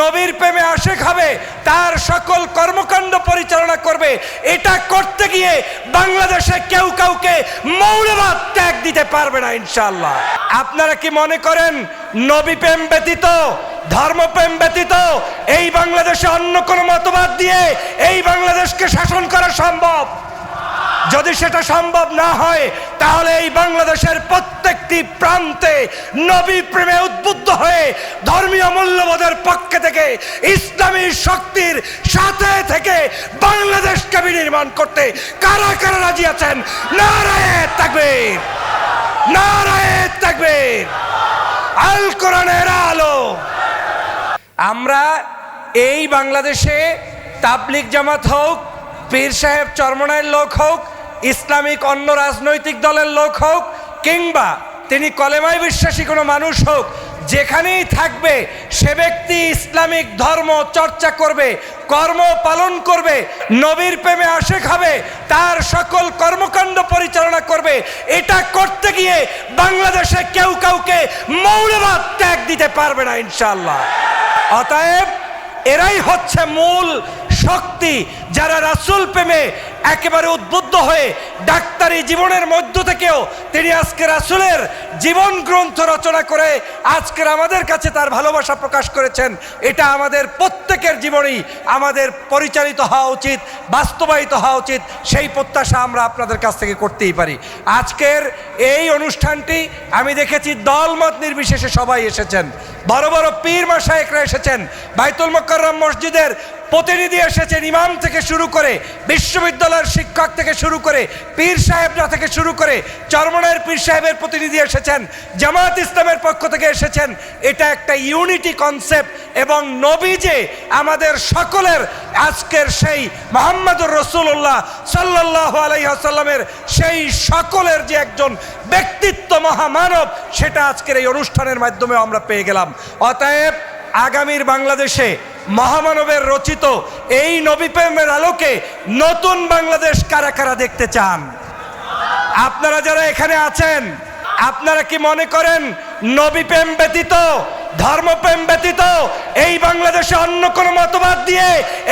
নবীর প্রেমে আশেক হবে, তার সকল কর্মকাণ্ড পরিচালনা করবে। এটা করতে গিয়ে বাংলাদেশে কেউ কাউকে মৌলবাদ ত্যাগ দিতে পারবে না ইনশাল্লাহ আপনারা কি মনে করেন, নবী প্রেম ব্যতীত ধর্মপ্রেম ব্যতীত, এই বাংলাদেশে অন্য কোনো মতবাদ দিয়ে এই বাংলাদেশকে শাসন করা সম্ভব? যদি সেটা সম্ভব না হয়, তাহলে এই বাংলাদেশের প্রত্যেকটি প্রান্তে নবী প্রেমে উদ্বুদ্ধ হয়ে ধর্মীয় মূল্যবোধের পক্ষে থেকে, ইসলামী শক্তির সাথে থেকে বাংলাদেশকে বিনির্মাণ করতে কারা কারা রাজি আছেন? নারায়ে তাকবীর। নারায়ে তাকবীর। আল কোরআনের আলো। আমরা এই বাংলাদেশে তাবলিক জামাত হোক, পীর সাহেব চরমনায়ের লোক হোক ইসলামিক অন্য রাজনৈতিক দলের লোক হোক কিংবা তিনি কলেমায় বিশ্বাসী কোনো মানুষ হোক, যেখানেই থাকবে সে ব্যক্তি ইসলামিক ধর্ম চর্চা করবে, কর্ম পালন করবে, নবীর প্রেমে আশেক হবে, তার সকল কর্মকাণ্ড পরিচালনা করবে। এটা করতে গিয়ে বাংলাদেশে কেউ কাউকে মৌলবাদ ত্যাগ দিতে পারবে না ইনশাল্লাহ অতএব এরাই হচ্ছে মূল শক্তি যারা রাসুল প্রেমে একেবারে উদ্বুদ্ধ হয়ে ডাক্তারি জীবনের মধ্য থেকেও তিনি আজকে রাসূলের জীবন গ্রন্থ রচনা করে আজকের আমাদের কাছে তার ভালোবাসা প্রকাশ করেছেন। এটা আমাদের প্রত্যেকের জীবনেই আমাদের পরিচালিত হওয়া উচিত, বাস্তবায়িত হওয়া উচিত, সেই প্রত্যাশা আমরা আপনাদের কাছ থেকে করতেই পারি। আজকের এই অনুষ্ঠানটি আমি দেখেছি দলমত নির্বিশেষে সবাই এসেছেন। বড় বড় পীর মাসায়েকরা এসেছেন। বাইতুল মোকাররম মসজিদের প্রতিনিধি এসেছেন ইমাম থেকে শুরু করে বিশ্ববিদ্যালয়ের শিক্ষক থেকে শুরু করে পীর সাহেবরা থেকে শুরু করে চরমনায়ের পীর সাহেবের প্রতিনিধি এসেছেন জামাত ইসলামের পক্ষ থেকে এসেছেন। এটা একটা ইউনিটি কনসেপ্ট এবং নবী যে আমাদের সকলের আজকের সেই মোহাম্মদুর রসুল্লাহ সাল্লাহ আলাইসাল্লামের সেই সকলের যে একজন ব্যক্তিত্ব মহামানব, সেটা আজকের এই অনুষ্ঠানের মাধ্যমে আমরা পেয়ে গেলাম। অতএব আগামীর বাংলাদেশে মহামানবের রচিত এই নবী প্রেমের আলোকে নতুন বাংলাদেশ কারা কারা দেখতে চান? আপনারা যারা এখানে আছেন, আপনারা কি মনে করেন নবী প্রেম ব্যতীত ধর্মপ্রেম ব্যতীত এই বাংলাদেশে অন্য কোনো মতবাদ দিয়ে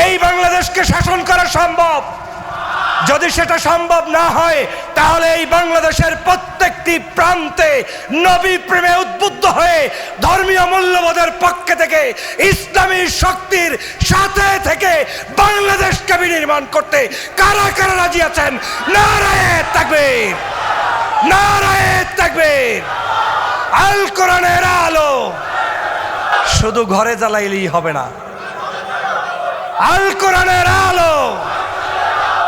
এই বাংলাদেশকে শাসন করা সম্ভব? যদি সেটা সম্ভব না হয়, তাহলে এই বাংলাদেশের প্রত্যেকটি প্রান্তে নবী প্রেমে উদ্বুদ্ধ হয়ে ধর্মীয় মূল্যবোধের পক্ষে থেকে, ইসলামী শক্তির সাথে থেকে বাংলাদেশকে বিনির্মাণ করতে কারা কারা রাজি আছেন? নারায়ে তাকবীর। নারায়ে তাকবীর। আল কোরআনের আলো। শুধু ঘরে জ্বালাইলেই হবে না। আল কোরআনের আলো।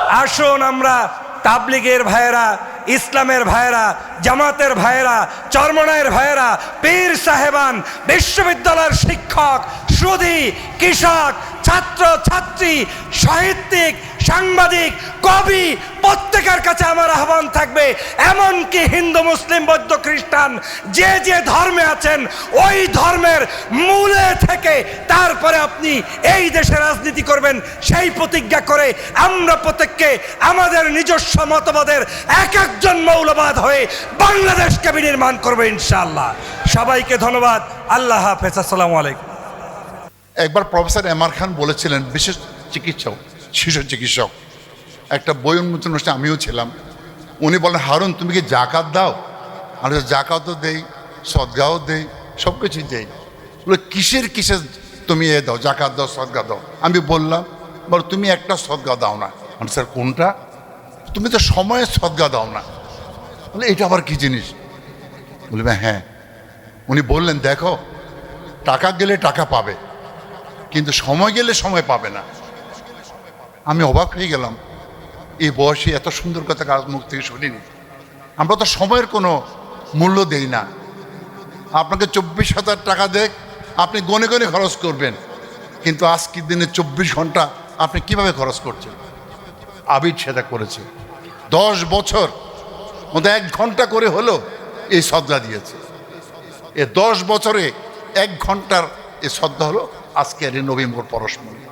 আসুন আমরা তাবলিগের ভাইয়েরা ইসলামের ভাইয়েরা, জামাতের ভাইয়েরা চর্মনায়ের ভাইয়েরা, পীর সাহেবান, বিশ্ববিদ্যালয়ের শিক্ষক, সুধী, কৃষক, ছাত্র, ছাত্রী, সাহিত্যিক সাংবাদিক, কবি, প্রত্যেকের কাছে আমার আহ্বান থাকবে, এমনকি হিন্দু, মুসলিম, বৌদ্ধ, খ্রিস্টান, যে যে ধর্মে আছেন, ওই ধর্মের মূলে থেকে তারপরে আপনি এই দেশে রাজনীতি করবেন, সেই প্রতিজ্ঞা করে আমরা প্রত্যেককে আমাদের নিজস্ব মতবাদের এক একজন মৌলবাদ হয়ে বাংলাদেশকে বিনির্মাণ করবে ইনশাআল্লাহ। সবাইকে ধন্যবাদ। আল্লাহ হাফেজ। আসসালামু আলাইকুম। একবার প্রফেসর এম আর খান বলেছিলেন, বিশেষ চিকিৎসক শিশু চিকিৎসক। একটা বই উন্মোচন অনুষ্ঠানে আমিও ছিলাম। উনি বলেন হারুন, তুমি কি জাকাত দাও? আর জাকাতও দেই, সদগাও দেই সব কিছুই দেই। বলে, কিসের কিসের তুমি এ দাও, জাকাত দাও, সদগা দাও? আমি বললাম, বল, তুমি একটা সদগা দাও না। আমি স্যার, কোনটা? তুমি তো সময়ে সদগা দাও না। বলে এটা আবার কী জিনিস? বলবে হ্যাঁ। উনি বললেন, দেখো, টাকা গেলে টাকা পাবে, কিন্তু সময় গেলে সময় পাবে না। আমি অবাক হয়ে গেলাম। এই বয়সে এত সুন্দর কথা কাজ মুখ থেকে শুনিনি? আমরা তো সময়ের কোনো মূল্য দেই না। আপনাকে চব্বিশ হাজার টাকা দেখ, আপনি গনে গনে খরচ করবেন। কিন্তু আজকের দিনে চব্বিশ ঘণ্টা আপনি কীভাবে খরচ করছেন? আবির সেটা করেছে। দশ বছর, মধ্যে এক ঘণ্টা করে হলো এই শ্রদ্ধা দিয়েছে। এ দশ বছরে এক ঘণ্টার এ শ্রদ্ধা হলো আজকের এই নভেম্বর পরশমণি।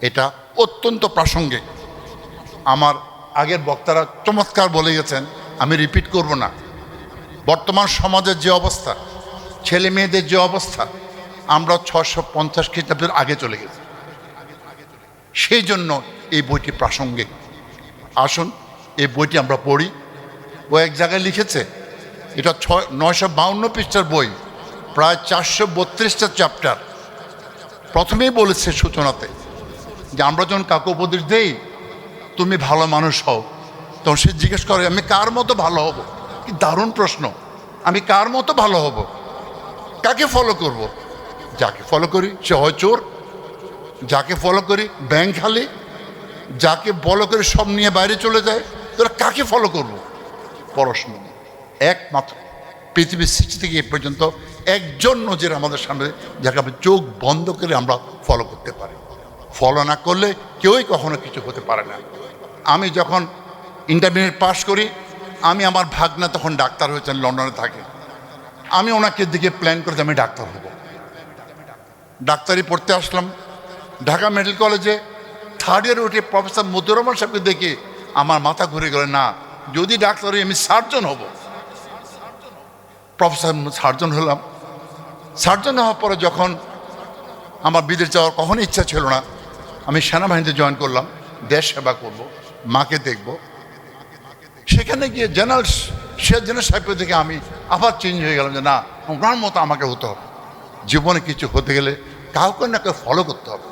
এটা অত্যন্ত প্রাসঙ্গিক। আমার আগের বক্তারা চমৎকার বলে গেছেন, আমি রিপিট করব না। বর্তমান সমাজের যে অবস্থা, ছেলে মেয়েদের যে অবস্থা, আমরা ছশো পঞ্চাশ খ্রিস্টাব্দের আগে চলে গেছি। সেই জন্য এই বইটি প্রাসঙ্গিক। আসুন, এই বইটি আমরা পড়ি। ও এক জায়গায় লিখেছে, এটা ছয়, নয়শো বাউন্ন পৃষ্ঠার বই, প্রায় চারশো বত্রিশটা চ্যাপ্টার। প্রথমেই বলেছে সূচনাতে যে আমরা যখন কাউকে উপদেশ দেই, তুমি ভালো মানুষ হও, তখন সে জিজ্ঞেস করে, আমি কার মতো ভালো হব? কি দারুণ প্রশ্ন। আমি কার মতো ভালো হব? কাকে ফলো করব? যাকে ফলো করি, সে হয় চোর। যাকে ফলো করি ব্যাংক খালি। যাকে ফলো করে, সব নিয়ে বাইরে চলে যায়। তোরা কাকে ফলো করব? পড়াশুনো একমাত্র পৃথিবীর সৃষ্টি থেকে এ পর্যন্ত একজন নজির আমাদের সামনে, যাকে আমরা চোখ বন্ধ করে আমরা ফলো করতে পারি। ফলো না করলে কেউই কখনো কিছু হতে পারে না। আমি যখন ইন্টারমিডিয়েট পাশ করি, আমি আমার ভাগনা তখন ডাক্তার হয়েছেন, লন্ডনে থাকে। আমি ওনাকে দিকে প্ল্যান করে আমি ডাক্তার হব। ডাক্তারি পড়তে আসলাম। ঢাকা মেডিকেল কলেজে থার্ড ইয়ারে উঠে প্রফেসর মতিউর রহমান সাহেবকে দেখে আমার মাথা ঘুরে গেল, না, যদি ডাক্তার হই আমি সার্জন হব। প্রফেসর সার্জন হলাম। সার্জন হওয়ার পরে যখন আমার বিদেশ যাওয়ার কখনো ইচ্ছা ছিল না আমি সেনাবাহিনীতে জয়েন করলাম, দেশ সেবা করব, মাকে দেখব। সেখানে গিয়ে জেনারেল সে জেনারেল সাহেবের থেকে আমি আবার চেঞ্জ হয়ে গেলাম যে না, ওনার মতো আমাকে হতে হবে। জীবনে কিছু হতে গেলে কাউকে না কাউকে ফলো করতে হবে।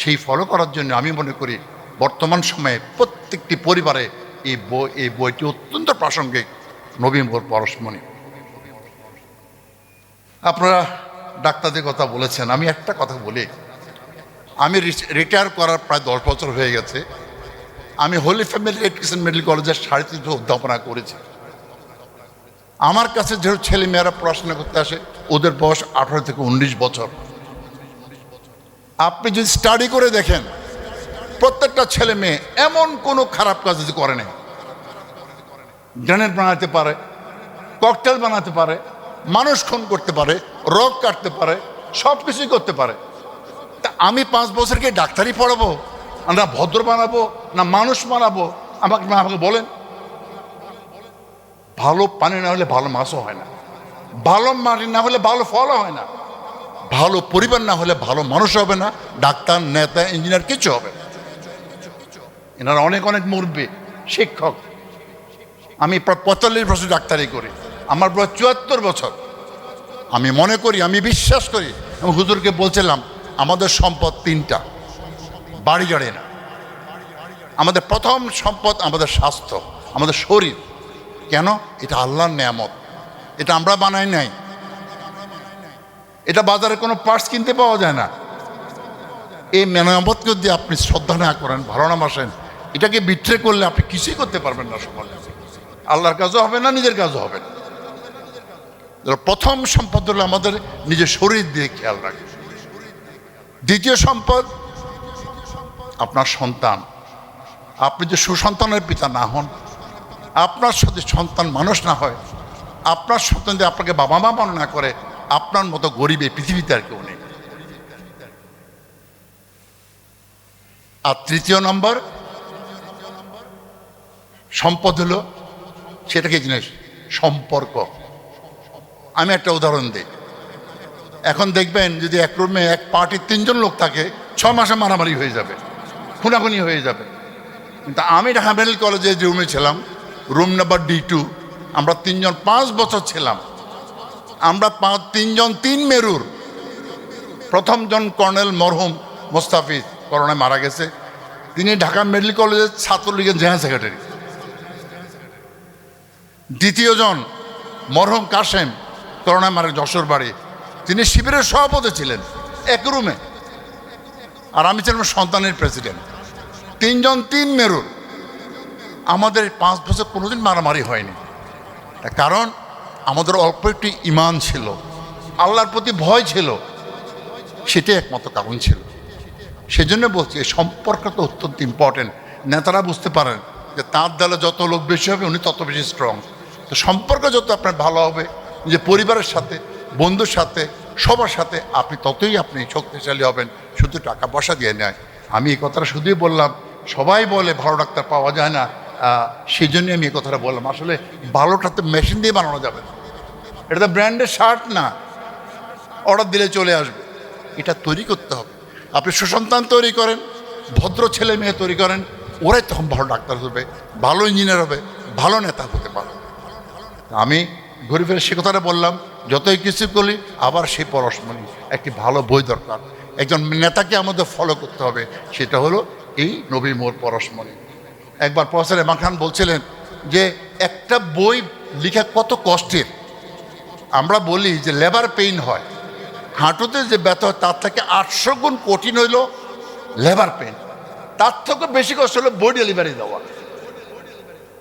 সেই ফলো করার জন্য আমি মনে করি বর্তমান সময়ে প্রত্যেকটি পরিবারে এই বই, এই বইটি অত্যন্ত প্রাসঙ্গিক। নবীন পরশমণি। আপনারা ডাক্তারদের কথা বলেছেন, আমি একটা কথা বলি। আমি রিটায়ার করার প্রায় দশ বছর হয়ে গেছে। আমি হোলি ফ্যামিলি এডুকেশন মেডিকেল কলেজের সাড়ে তিনশো অধ্যাপনা করেছি। আমার কাছে যেহেতু ছেলে মেয়েরা পড়াশোনা করতে আসে, ওদের বয়স আঠারো থেকে উনিশ বছর। আপনি যদি স্টাডি করে দেখেন, প্রত্যেকটা ছেলে মেয়ে এমন কোনো খারাপ কাজ যদি করে নেই। গ্রেনেড বানাতে পারে, ককটেল বানাতে পারে, মানুষ খুন করতে পারে, রোগ কাটতে পারে সব কিছুই করতে পারে। তা আমি পাঁচ বছরকে ডাক্তারি পড়াবো, আমরা ভদ্র বানাবো, না মানুষ বানাবো? আমাকে আমাকে বলেন। ভালো পানি না হলে ভালো মাছও হয় না। ভালো মাটি না হলে ভালো ফলও হয় না। ভালো পরিবার না হলে ভালো মানুষ হবে না, ডাক্তার, নেতা, ইঞ্জিনিয়ার কিছু হবে না। এনারা অনেক অনেক মুরব্বী, শিক্ষক। আমি প্রায় পঁয়তাল্লিশ বছর ডাক্তারি করি। আমার প্রায় চুয়াত্তর বছর। আমি মনে করি, আমি বিশ্বাস করি। আমি হুজুরকে বলছিলাম আমাদের সম্পদ তিনটা। বাড়ি গাড়ি না। আমাদের প্রথম সম্পদ আমাদের স্বাস্থ্য, আমাদের শরীর। কেন? এটা আল্লাহর নেয়ামত। এটা আমরা বানাই নাই। এটা বাজারে কোনো পার্টস কিনতে পাওয়া যায় না। এই মেনামতকে যদি আপনি শ্রদ্ধা না করেন, ভালো না বাসেন, এটাকে বিট্রে করলে আপনি কিছুই করতে পারবেন না সমাজে আল্লাহর কাজও হবে না, নিজের কাজও হবে না। প্রথম সম্পদ হলো আমাদের নিজের শরীর দিয়ে খেয়াল রাখে। দ্বিতীয় সম্পদ, আপনার সন্তান। আপনি যে সুসন্তানের পিতা না হন, আপনার সাথে সন্তান মানুষ না হয়, আপনার সন্তান যদি আপনাকে বাবা মা মনে না করে, আপনার মতো গরিব পৃথিবীতে আর কেউ নেই। আর তৃতীয় নম্বর, সম্পদ হলো, সেটাকে জিনিস? সম্পর্ক। আমি একটা উদাহরণ দিই। এখন দেখবেন যদি এক রুমে এক পার্টির তিনজন লোক থাকে ছ মাসে মারামারি হয়ে যাবে, খুনাখুনি হয়ে যাবে। কিন্তু আমি ঢাকা মেডিকেল কলেজে যে রুমে ছিলাম, রুম নাম্বার ডি টু আমরা তিনজন পাঁচ বছর ছিলাম। আমরা পাঁচ, তিনজন তিন মেরুর। প্রথমজন কর্নেল মরহুম মোস্তাফিজ করোনায় মারা গেছে। তিনি ঢাকা মেডিকেল কলেজের ছাত্রলীগের জেনারেল সেক্রেটারি। দ্বিতীয়জন মরহুম কাশেম করোনায় মারা যশোর বাড়ি। তিনি শিবিরের সভাপতি ছিলেন, এক রুমে। আর আমি ছিলাম সন্তানের প্রেসিডেন্ট। তিনজন তিন মেরুর আমাদের পাঁচ বছর কোনোদিন মারামারি হয়নি। কারণ, আমাদের অল্প একটি ইমান ছিল। আল্লাহর প্রতি ভয় ছিল। সেটাই একমাত্র কারণ ছিল। সেজন্য বলছি, এই সম্পর্কটা অত্যন্ত ইম্পর্টেন্ট নেতারা বুঝতে পারেন যে তার দলে যত লোক বেশি হবে, উনি তত বেশি স্ট্রং তো সম্পর্ক যত আপনার ভালো হবে যে পরিবারের সাথে বন্ধুর সাথে, সবার সাথে আপনি ততই আপনি শক্তিশালী হবেন, শুধু টাকা পয়সা দিয়ে নেয়। আমি এই কথাটা শুধুই বললাম, সবাই বলে ভালো ডাক্তার পাওয়া যায় না সেই জন্যই আমি এই কথাটা বললাম। আসলে ভালোটা তো মেশিন দিয়ে বানানো যাবে না। এটা তো ব্র্যান্ডের শার্ট না। অর্ডার দিলে চলে আসবে। এটা তৈরি করতে হবে। আপনি সুসন্তান তৈরি করেন, ভদ্র ছেলে মেয়ে তৈরি করেন, ওরাই তখন ভালো ডাক্তার হবে, ভালো ইঞ্জিনিয়ার হবে, ভালো নেতা হতে পারবে। আমি ঘুরে ফিরে সে কথাটা বললাম যতই কিছু করি, আবার সেই পরশমণি একটি ভালো বই দরকার। একজন নেতাকে আমাদের ফলো করতে হবে, সেটা হলো এই নবী মোর পরশমণি। একবার প্রফেসর এমা খান বলছিলেন যে, একটা বই লেখা কত কষ্টের। আমরা বলি যে লেবার পেইন হয়। হাঁটুতে যে ব্যথা হয়, তার থেকে আটশো গুণ কঠিন হইল লেবার পেইন তার থেকে বেশি কষ্ট হলো বই ডেলিভারি দেওয়া।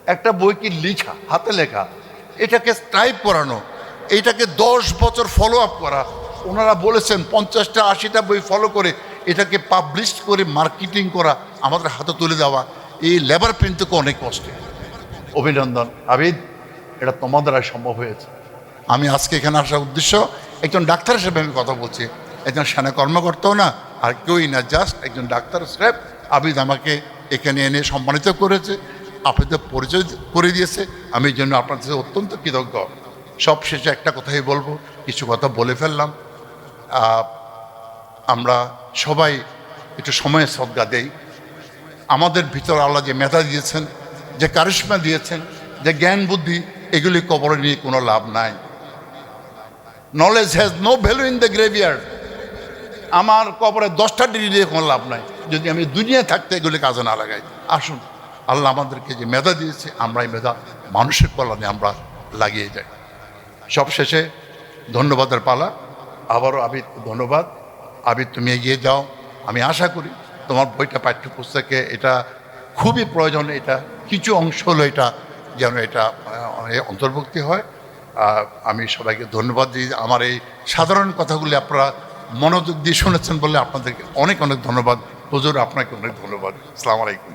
একটা বই কি লিখা, হাতে লেখা, এটাকে টাইপ করানো। এটাকে দশ বছর ফলো আপ করা। ওনারা বলেছেন পঞ্চাশটা, আশিটা বই ফলো করে এটাকে পাবলিশ করে মার্কেটিং করা আমাদের হাতে তুলে দেওয়া। এই লেবার পেন থেকে অনেক কষ্টে। অভিনন্দন। আবিদ, এটা তোমার দ্বারা সম্ভব হয়েছে। আমি আজকে এখানে আসার উদ্দেশ্য, একজন ডাক্তার হিসেবে আমি কথা বলছি। একজন সেনা কর্মকর্তাও না, আর কেউই না জাস্ট একজন ডাক্তার স্রেফ। আবিদ আমাকে এখানে এনে সম্মানিত করেছে, আপনাদের পরিচয় করে দিয়েছে। আমি এই জন্য আপনাদের কাছে অত্যন্ত কৃতজ্ঞ। সব শেষে একটা কথাই বলব, কিছু কথা বলে ফেললাম। আমরা সবাই একটু সময়ের সদ্গা দেই। আমাদের ভিতর আল্লাহ যে মেধা দিয়েছেন, যে কারিশ্মা দিয়েছেন, যে জ্ঞান বুদ্ধি, এগুলি কবরে নিয়ে কোনো লাভ নাই। Knowledge has no value in the graveyard আমার কবরে দশটা ডিগ্রি দিয়ে কোনো লাভ নাই। যদি আমি দুনিয়া থাকতে এগুলি কাজে না লাগাই। আসুন, আল্লাহ আমাদেরকে যে মেধা দিয়েছে আমরা এই মেধা মানুষের কল্যাণে আমরা লাগিয়ে যাই। সব শেষে ধন্যবাদের পালা। আবারও আবির ধন্যবাদ। আবির তুমি এগিয়ে যাও। আমি আশা করি তোমার বইটা পাঠ্যপুস্তকে এটা খুবই প্রয়োজন, এটা কিছু অংশ হলো এটা যেন এটা অন্তর্ভুক্তি হয়। আমি সবাইকে ধন্যবাদ দিই। আমার এই সাধারণ কথাগুলি আপনারা মনোযোগ দিয়ে শুনেছেন বলে আপনাদেরকে অনেক অনেক ধন্যবাদ। হুজুর, আপনাকে অনেক ধন্যবাদ। আসসালামু আলাইকুম।